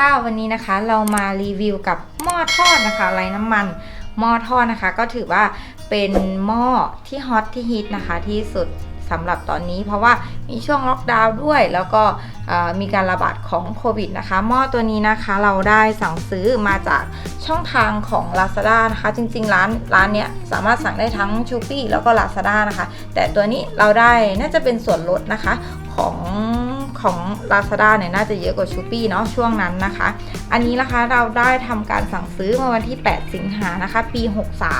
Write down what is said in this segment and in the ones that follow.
วัสดีค่ะวันนี้นะคะ เรามารีวิวกับหม้อทอดนะคะไร้น้ำมันหม้อทอดนะคะ ก็ถือว่าเป็นหม้อที่ฮอตที่ฮิตนะคะที่สุดสำหรับตอนนี้เพราะว่ามีช่วงล็อกดาวน์ด้วย แล้วก็มีการระบาดของโควิดนะคะหม้อตัวนี้นะคะเราได้สั่งซื้อมาจากช่องทางของ Lazada นะคะ จริงๆ ร้านร้านเนี้ยสามารถสั่งได้ทั้ง s h ู p e e แล้วก็ Lazada นะคะ แต่ตัวนี้เราได้น่าจะเป็นส่วนลดนะคะของ ของ Lazada เนี่ยน่าจะเยอะกว่า s h ู p e e เนาะช่วงนั้นนะคะ อันนี้นะคะเราได้ทำการสั่งซื้อมื่อวันที่ 8 สิงหานะคะ ปี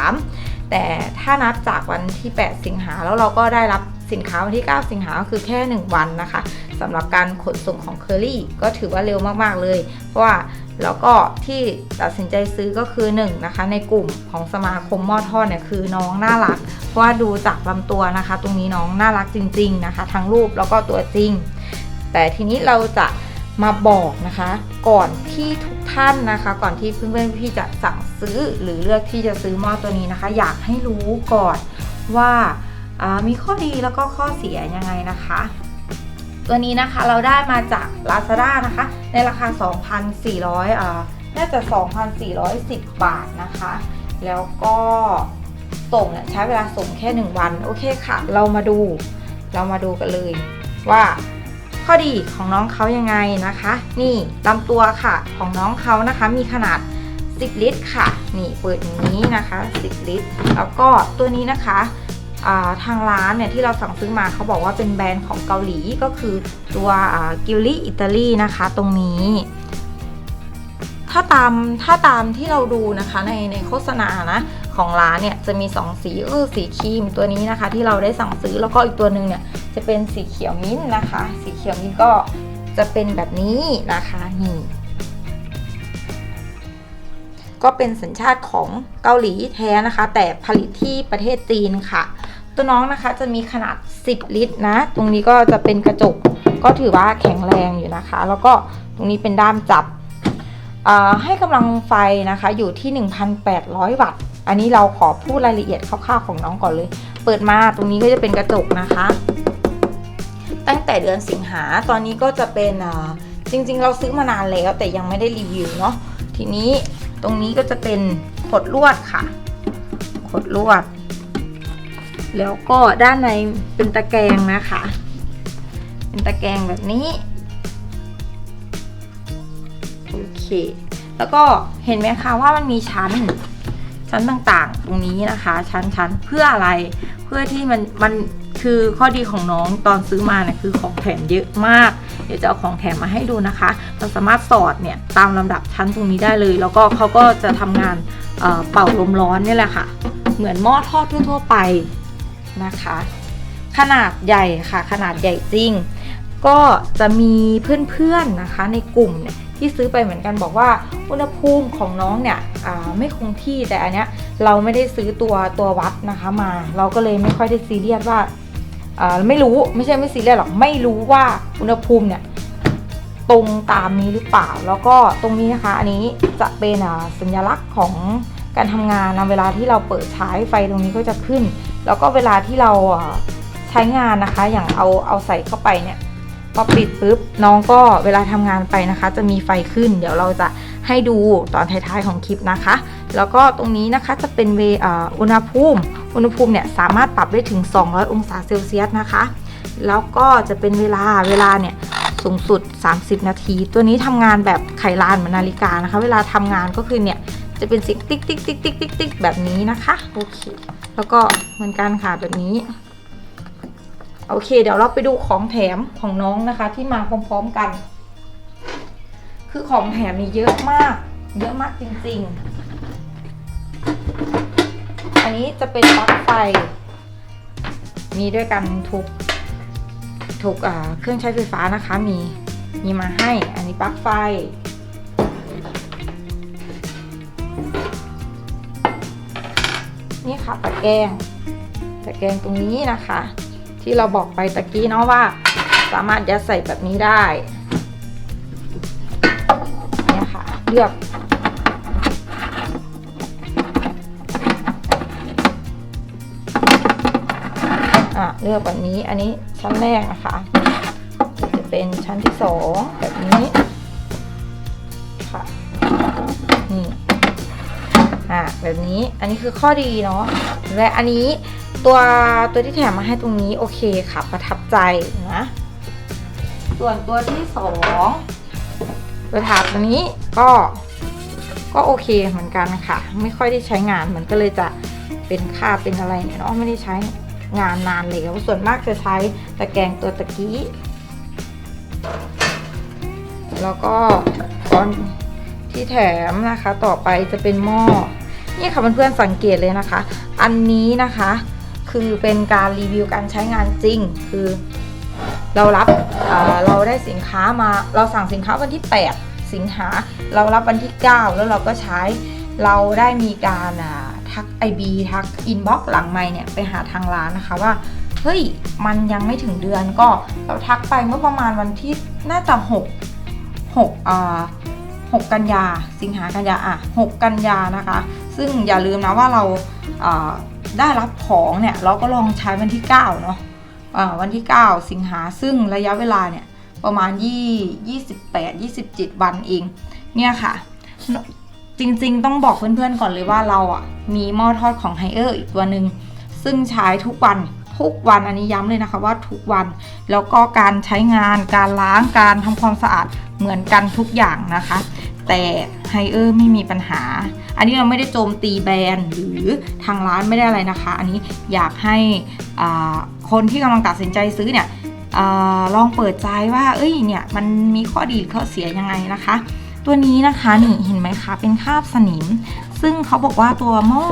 63 แต่ถ้านับจากวันที่ 8 สิงหาแล้วเราก็ได้รับสินค้าวันที่ 9 สิงหาก็คือแค่ 1 วันนะคะสำหรับการขนส่งของ Curly ก็ถือว่าเร็วมาก ๆ เลย เพราะว่าแล้วก็ที่ตัดสินใจซื้อก็คือ1นะคะ ในกลุ่มของสมาคมหม้อทอดเนี่ยคือน้องน่ารัก เพราะว่าดูจากลำตัวนะคะ ตรงนี้น้องน่ารักจริง ๆนะคะ ทั้งรูปแล้วก็ตัวจริง แต่ทีนี้เราจะมาบอกนะคะ ก่อนที่ทุกท่านนะคะ ก่อนที่เพื่อนๆพี่จะสั่งซื้อหรือเลือกที่จะซื้อหม้อตัวนี้นะคะ อยากให้รู้ก่อนว่าามีข้อดีแล้วก็ข้อเสียยังไงนะคะ ตัวนี้นะคะเราได้มาจาก Lazada นะคะ ในราคา 2,400อ่าน่าจะ 2,410 บาทนะคะ แล้วก็ส่งเนี่ยใช้เวลาส่งแค่ 1 วัน โอเคค่ะ เรามาดู เรามาดูกันเลยว่า ข้อดีของน้องเขายังไงนะคะ นี่ลำตัวค่ะของน้องเขานะคะมีขนาด 10 ลิตรค่ะ นี่เปิดอย่างนี้นะคะ 10 ลิตร แล้วก็ตัวนี้นะคะาทางร้านเนี่ยที่เราสั่งซื้อมาเขาบอกว่าเป็นแบรนด์ของเกาหลีก็คือตัวกิลลี่อิตาลีนะคะตรงนี้ ถ้าตามถ้าตามที่เราดูนะคะในในโฆษณานะ ของร้านเนี่ยจะมี 2 สีก็คือสีครีมตัวนี้นะคะ ที่เราได้สั่งซื้อแล้วก็อีกตัวหนึ่งเนี่ยจะเป็นสีเขียวมิ้นท์นะคะ สีเขียวมิ้นท์ก็จะเป็นแบบนี้นะคะนี่ก็เป็นสัญชาติของเกาหลีแท้นะคะ แต่ผลิตที่ประเทศจีนค่ะ ตัวน้องนะคะจะมีขนาด 10 ลิตรนะ ตรงนี้ก็จะเป็นกระจกก็ถือว่าแข็งแรงอยู่นะคะ แล้วก็ตรงนี้เป็นด้ามจับให้กำลังไฟนะคะอยู่ที่ 1,800 วัตต์ อันนี้เราขอพูดรายละเอียดคร่าวๆของน้องก่อนเลย เปิดมาตรงนี้ก็จะเป็นกระจกนะคะ ตั้งแต่เดือนสิงหาตอนนี้ก็จะเป็นอ่าจริง ๆ เราซื้อมานานแล้วแต่ยังไม่ได้รีวิวเนาะทีนี้ตรงนี้ก็จะเป็นขดลวดค่ะ ขดลวด แล้วก็ด้านในเป็นตะแกรงนะคะ เป็นตะแกรงแบบนี้โอเค แล้วก็เห็นไหมคะว่ามันมีชั้น ชั้นต่างๆ ตรงนี้นะคะ ชั้นชั้นเพื่ออะไร เพื่อที่มันมันคือข้อดีของน้องตอนซื้อมาเนี่ยคือของแถมเยอะมาก เดี๋ยวจะเอาของแถมมาให้ดูนะคะ เราสามารถสอดเนี่ยตามลำดับชั้นตรงนี้ได้เลย แล้วก็เขาก็จะทำงานเเป่าลมร้อนนี่แหละค่ะ เหมือนหม้อทอดทั่วๆไปนะคะ ขนาดใหญ่ค่ะ ขนาดใหญ่จริง ก็จะมีเพื่อนๆนะคะในกลุ่มเนี่ย ที่ซื้อไปเหมือนกันบอกว่าอุณหภูมิของน้องเนี่ยไม่คงที่แต่อันเนี้ยเราไม่ได้ซื้อตัวตัววัดนะคะมา เราก็เลยไม่ค่อยได้ซีเรียสว่าไม่รู้ไม่ใช่ไม่ซีเรียสหรอกไม่รู้ว่าอุณหภูมิเนี่ยตรงตามนี้หรือเปล่า แล้วก็ตรงนี้นะคะ อันนี้จะเป็นอ่าสัญลักษณ์ของการทำงานนะเวลาที่เราเปิดใช้ไฟตรงนี้ก็จะขึ้น แล้วก็เวลาที่เราใช้งานนะคะ อย่างเอาเอาใส่เข้าไปเนี่ย พอปิดปุ๊บน้องก็เวลาทำงานไปนะคะ จะมีไฟขึ้น เดี๋ยวเราจะให้ดูตอนท้ายๆของคลิปนะคะ แล้วก็ตรงนี้นะคะจะเป็นเวอุณหภูมิ อุณหภูมิเนี่ยสามารถปรับได้ถึง 200 องศาเซลเซียสนะคะ แล้วก็จะเป็นเวลาเวลาเนี่ยสูงสุด 30 นาที ตัวนี้ทำงานแบบไขลานเหมือนนาฬิกานะคะ เวลาทำงานก็คือเนี่ยจะเป็นสียงติ๊กติ๊กติ๊กติ๊กติ๊กติ๊กแบบนี้นะคะ โอเค แล้วก็เหมือนกันค่ะแบบนี้ โอเค เดี๋ยวเราไปดูของแถมของน้องนะคะ ที่มาพร้อมๆกัน คือของแถมมีเยอะมาก เยอะมากจริงๆ อันนี้จะเป็นปลั๊กไฟ มีด้วยกันทุกทุกอ่าเครื่องใช้ไฟฟ้านะคะมีมีมาให้ อันนี้ปลั๊กไฟ นี่ค่ะตะแกรงตะแกรงตรงนี้นะคะ ที่เราบอกไปตะกี้เนาะว่า สามารถยัดใส่แบบนี้ได้เนี่ยค่ะเลือก อะเลือกแบบนี้อันนี้ชั้นแรกนะคะ จะเป็นชั้นที่สองแบบนี้ค่ะนี่อะแบบนี้อันนี้คือข้อดีเนาะและอันนี้ ตัวตัวที่แถมมาให้ตรงนี้โอเคค่ะ ประทับใจนะ ส่วนตัวที่สองตัวถาดตัวนี้ก็ก็โอเคเหมือนกันค่ะ ไม่ค่อยได้ใช้งานมันก็เลยจะเป็นค่าเป็นอะไรเนี่ยเนาะไม่ได้ใช้งานนานแล้วส่วนมากจะใช้ตะแกรงตัวตะกี้แล้วก็ตอนที่แถมนะคะ ต่อไปจะเป็นหม้อนี่ค่ะเพื่อนๆสังเกตเลยนะคะ อันนี้นะคะ คือเป็นการรีวิวการใช้งานจริง คือเรารับเเราได้สินค้ามาเราสั่งสินค้าวันที่ 8 สิงหาเรารับวันที่ 9 แล้วเราก็ใช้เราได้มีการทัก IB ทักอินบ็อกหลังไม่เนี่ยไปหาทางร้านนะคะว่าเฮ้ยมันยังไม่ถึงเดือนก็เราทักไปเมื่อประมาณวันที่น่าจะ6 6อ่า6กันยา สิงหากันยาอะ6กันยานะคะ ซึ่งอย่าลืมนะว่าเราอ่า ได้รับของเนี่ยเราก็ลองใช้วันที่9เนาะอ่าวันที่ 9 สิงหาซึ่งระยะเวลาเนี่ยประมาณยี่28 27 วันเอง เนี่ยค่ะ จริงๆต้องบอกเพื่อนๆก่อนเลยว่าเราอะมีหม้อทอดของไฮเออร์อีกตัวหนึ่งซึ่งใช้ทุกวัน ทุกวันอันนี้ย้ำเลยนะคะว่าทุกวัน แล้วก็การใช้งานการล้างการทำความสะอาดเหมือนกันทุกอย่างนะคะ แต่ไฮเออร์ไม่มีปัญหา อันนี้เราไม่ได้โจมตีแบรนด์หรือทางร้านไม่ได้อะไรนะคะ อันนี้อยากให้คนที่กำลังตัดสินใจซื้อเนี่ยอลองเปิดใจว่า เอ้ยเนี่ยมันมีข้อดีข้อเสียยังไงนะคะ ตัวนี้นะคะนี่เห็นไหมคะเป็นคราบสนิม ซึ่งเขาบอกว่าตัวหม้อ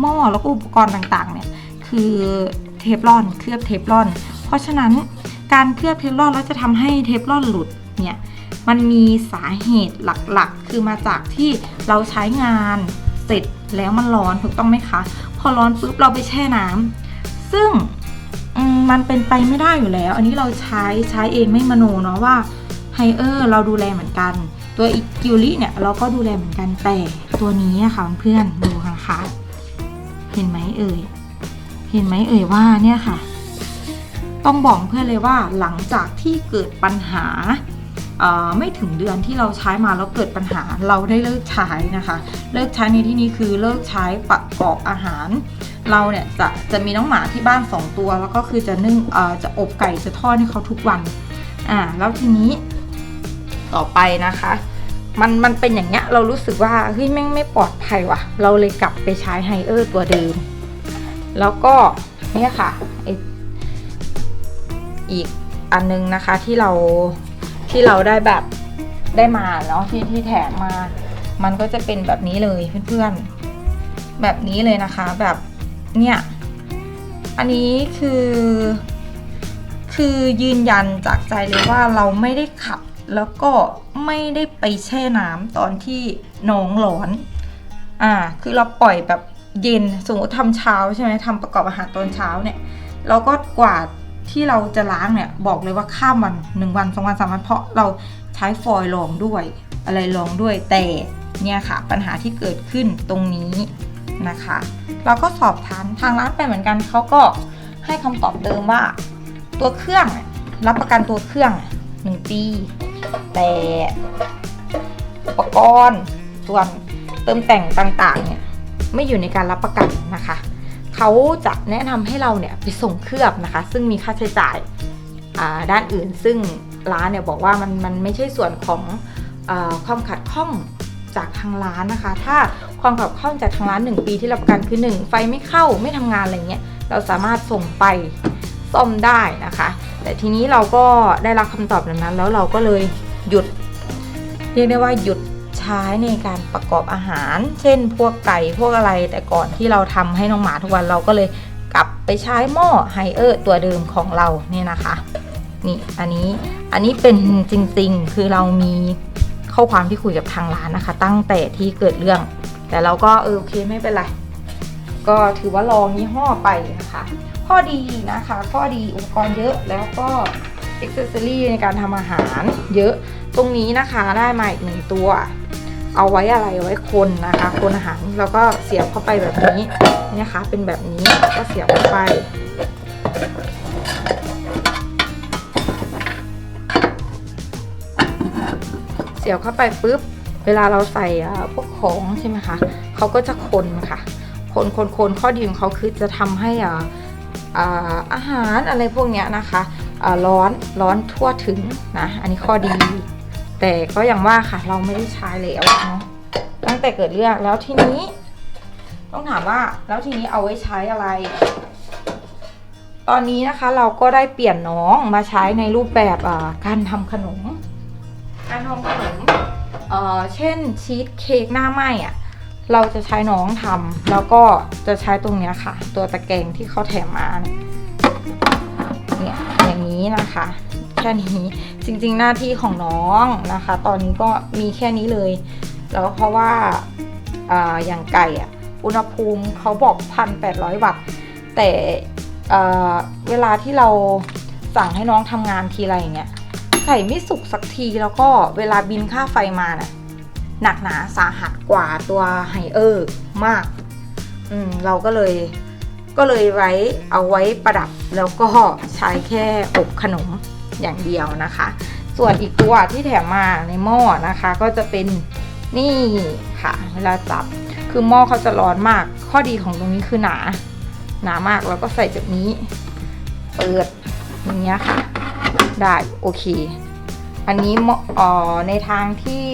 หม้อแล้วก็อุปกรณ์ต่างๆเนี่ยคือ เทฟลอน เคลือบเทฟลอน เพราะฉะนั้นการเคลือบเทฟลอนแล้วจะทำให้เทฟลอนหลุดเนี่ยมันมีสาเหตุหลักๆ คือมาจากที่เราใช้งานเสร็จแล้วมันร้อนถูกต้องไหมคะ พอร้อนปุ๊บเราไปแช่น้ำซึ่งมันเป็นไปไม่ได้อยู่แล้ว อันนี้เราใช้ใช้เองไม่มโนเนาะว่าไฮเออร์เราดูแลเหมือนกัน ตัวอีกิวลี่เนี่ยเราก็ดูแลเหมือนกันแต่ตัวนี้ค่ะเพื่อนดูนะคะ เห็นไหมเอ่ย เห็นไหมเอ่ยว่าเนี่ยค่ะ ต้องบอกเพื่อนเลยว่าหลังจากที่เกิดปัญหาไม่ถึงเดือนที่เราใช้มาแล้วเกิดปัญหาเราได้เลิกใช้นะคะ เลิกใช้ในที่นี้คือเลิกใช้ประกอบอาหาร เราเนี่ยจะจะมีน้องหมาที่บ้าน 2 ตัว แล้วก็คือจะนึ่งจะอบไก่จะทอดให้เขาทุกวันอ่าแล้วทีนี้ต่อไปนะคะ มันมันเป็นอย่างเงี้ยเรารู้สึกว่าเฮ้ยแม่งไม่ปลอดภัยว่ะ เราเลยกลับไปใช้ไฮเออร์ตัวเดิม แล้วก็เนี่ยค่ะไออีกอันนึงนะคะที่เราที่เราได้แบบได้มาเนาะที่ที่แถมมา มันก็จะเป็นแบบนี้เลยเพื่อนๆ แบบนี้เลยนะคะแบบเนี่ย อันนี้คือ คือยืนยันจากใจเลยว่าเราไม่ได้ขับแล้วก็ไม่ได้ไปแช่น้ำตอนที่น้องร้อน อ่า คือเราปล่อยแบบ เย็นสมมติทำเช้าใช่ไหมทำประกอบอาหารตอนเช้าเนี่ยเราก็กว่าที่เราจะล้างเนี่ยบอกเลยว่าข้ามวันหนึ่งวันสองวันสามวันเพราะเราใช้ฟอยล์รองด้วยอะไรรองด้วยแต่เนี่ยค่ะ ปัญหาที่เกิดขึ้นตรงนี้นะคะ เราก็สอบถามทางร้านไปเหมือนกันเขาก็ให้คำตอบเดิมว่า ตัวเครื่องรับประกันตัวเครื่องหนึ่งปี แต่อุปกรณ์ส่วนเติมแต่งต่างๆเนี่ย ไม่อยู่ในการรับประกันนะคะ เขาจะแนะนำให้เราเนี่ยไปส่งเคลือบนะคะ ซึ่งมีค่าใช้จ่ายาด้านอื่น ซึ่งร้านเนี่ยบอกว่ามันมันไม่ใช่ส่วนของอความขัดข้องจากทางร้านนะคะ ถ้าความขัดข้องจากทางร้าน 1 ปีที่รับประกันคือ 1 ไฟไม่เข้าไม่ทำงานอะไรเงี้ยเราสามารถส่งไปซ่อมได้นะคะ แต่ทีนี้เราก็ได้รับคำตอบแบบนั้น แล้วเราก็เลยหยุดเรียกได้ว่าหยุด ช้ในการประกอบอาหาร เช่น พวกไก่พวกอะไร แต่ก่อนที่เราทำให้น้องหมาทุกวันเราก็เลยกลับไปใช้หม้อไฮเออร์ตัวเดิมของเราเนี่ยนะคะนี่อันนี้อันนี้เป็นจริงๆ คือเรามีข้อความที่คุยกับทางร้านนะคะ ตั้งแต่ที่เกิดเรื่อง แต่เราก็เออโอเคไม่เป็นไร ก็ถือว่าลองยี่ห้อไปนะคะ ข้อดีนะคะ ข้อดีอุปกรณ์เยอะแล้วก็อ็อกเซอรี่ในการทำอาหารเยอะตรงนี้นะคะได้มาอีกหนึ่งตัว เอาไว้อะไรไว้คนนะคะ คนอาหารแล้วก็เสียบเข้าไปแบบนี้นี่นะคะ เป็นแบบนี้ก็เสียบเข้าไป เสียบเข้าไปปุ๊บเวลาเราใส่พวกของใช่ไหมคะเขาก็จะคนค่ะ คนคนคนข้อดีของเขาคือจะทำให้อาหารอะไรพวกเนี้ยนะคะร้อนร้อนทั่วถึงนะ อันนี้ข้อดี แต่ก็อย่างว่าค่ะเราไม่ได้ใช้แล้วเนาะตั้งแต่เกิดเรื่องแล้วทีนี้ ต้องถามว่าแล้วทีนี้เอาไว้ใช้อะไร ตอนนี้นะคะเราก็ได้เปลี่ยนน้องมาใช้ในรูปแบบการทำขนม การทำขนมเอ่อเช่นชีสเค้กหน้าไหม้อะเราจะใช้น้องทำแล้วก็จะใช้ตรงเนี้ยค่ะ ตัวตะแกรงที่เขาแถมมาเนี่ยอย่างนี้นะคะ แค่นี้ จริงๆหน้าที่ของน้องนะคะ ตอนนี้ก็มีแค่นี้เลย แล้วเพราะว่าออย่างไก่อะอุณหภูมิเขาบอกพันแปดร้อยวัตต์ แต่เวลาที่เราสั่งให้น้องทำงานทีไรอย่างเงี้ยไก่ไม่สุกสักทีแล้วก็เวลาบินค่าไฟมาน่ะหนักหนาสาหัสกว่าตัวไฮเออร์มาก อืมเราก็เลย ก็เลยไว้เอาไว้ประดับแล้วก็ใช้แค่อบขนมอย่างเดียวนะคะ ส่วนอีกตัวที่แถมมาในหม้อนะคะ ก็จะเป็นนี่ค่ะ เวลาจับคือหม้อเขาจะร้อนมาก ข้อดีของตรงนี้คือหนา หนามากแล้วก็ใส่แบบนี้ เปิดอย่างเงี้ยค่ะ ได้โอเค อันนี้ออในทางที่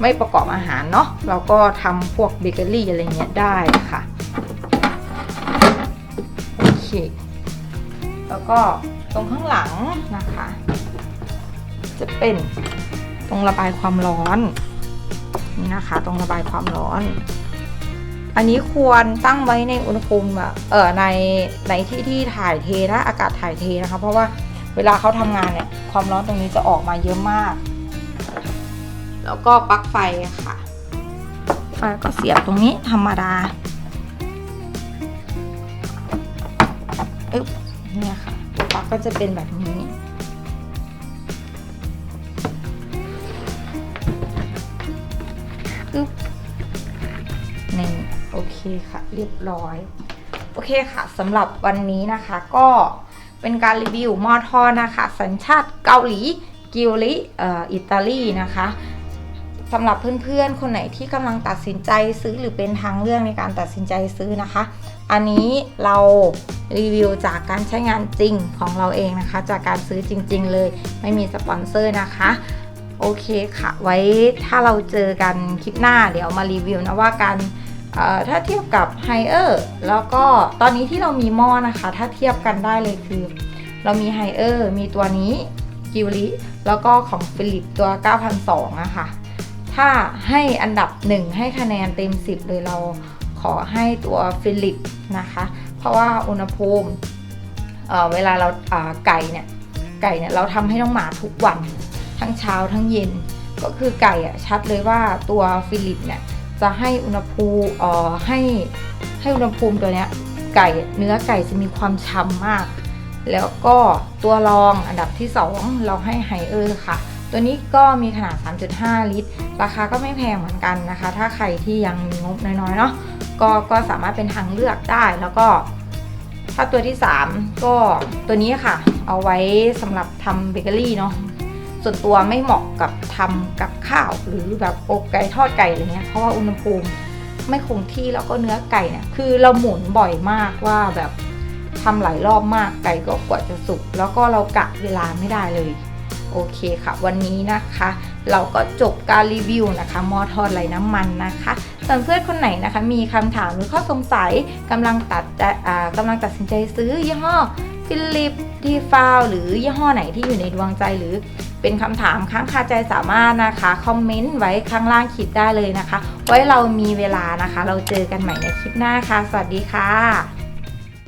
ไม่ประกอบอาหารเนาะเราก็ทำพวกเบเกอรี่อะไรเงี้ยได้ค่ะ เคแล้วก็ตรงข้างหลังนะคะ จะเป็นตรงระบายความร้อนนี่นะคะ ตรงระบายความร้อน อันนี้ควรตั้งไว้ในอุณหภูมิแบบเออในในที่ที่ถ่ายเทนะอากาศถ่ายเทนะคะ เพราะว่าเวลาเขาทำงานเนี่ยความร้อนตรงนี้จะออกมาเยอะมาก แล้วก็ปลั๊กไฟค่ะไฟก็เสียบตรงนี้ธรรมดา ก็จะเป็นแบบนี้อึ๊บนี่โอเคค่ะ เรียบร้อย โอเคค่ะสำหรับวันนี้นะคะก็เป็นการรีวิวหม้อทอดนะคะ สัญชาติเกาหลี กิวริเอ่อิตาลีนะคะ สำหรับเพื่อนๆ คนไหนที่กำลังตัดสินใจซื้อหรือเป็นทางเลือกในการตัดสินใจซื้อนะคะ อันนี้เรารีวิวจากการใช้งานจริงของเราเองนะคะ จากการซื้อจริง ๆ เลย ไม่มีสปอนเซอร์นะคะ โอเคค่ะ ไว้ถ้าเราเจอกันคลิปหน้าเดี๋ยวมารีวิวนะว่ากันเอ่อถ้าเทียบกับไฮเออร์แล้วก็ตอนนี้ที่เรามีหม้อนะคะ ถ้าเทียบกันได้เลยคือ เรามีไฮเออร์มีตัวนี้กิวลิแล้วก็ของฟิลิปตัว9,200นะคะ ถ้าให้อันดับ1ให้คะแนนเต็ม 10 เลยเราขอให้ตัวฟิลิปนะคะ เพราะว่าอุณหภูมิเออเวลาเราไก่เนี่ยไก่เนี่ยเราทำให้น้องหมาทุกวันทั้งเช้าทั้งเย็นก็คือไก่อะชัดเลยว่าตัวฟิลิปเนี่ยจะให้อุณหภูมิเอ่อให้ให้อุณหภูมิตัวเนี้ยไก่เนื้อไก่จะมีความฉ่ำมาก แล้วก็ตัวรองอันดับที่ 2 เราให้ไฮเออร์ค่ะ ตัวนี้ก็มีขนาด 3.5 ลิตร ราคาก็ไม่แพงเหมือนกันนะคะ ถ้าใครที่ยังมีงบน้อยๆเนาะก็ก็สามารถเป็นทางเลือกได้แล้วก็ ถ้าตัวที่ 3 ก็ตัวนี้ค่ะ เอาไว้สำหรับทำเบเกอรี่เนาะส่วนตัวไม่เหมาะกับทำกับข้าว หรือแบบอกไก่ทอดไก่อะไรเงี้ยเพราะว่าอุณหภูมิไม่คงที่แล้วก็เนื้อไก่เนี่ยคือเราหมุนบ่อยมากว่าแบบทำหลายรอบมากไก่ก็กว่าจะสุกแล้วก็เรากะเวลาไม่ได้เลย โอเคค่ะ วันนี้นะคะ เราก็จบการรีวิวนะคะหม้อทอดไร้น้ำมันนะคะส่วนเพื่อนคนไหนนะคะ มีคำถามหรือข้อสงสัยกำลังตัดอ่ากำลังตัดสินใจซื้อยี่ห้อฟิลิปทีฟาวหรือยี่ห้อไหนที่อยู่ในดวงใจหรือเป็นคำถามค้างคาใจสามารถนะคะคอมเมนต์ไว้ข้างล่างคลิปได้เลยนะคะ ไว้เรามีเวลานะคะ เราเจอกันใหม่ในคลิปหน้าค่ะ สวัสดีค่ะ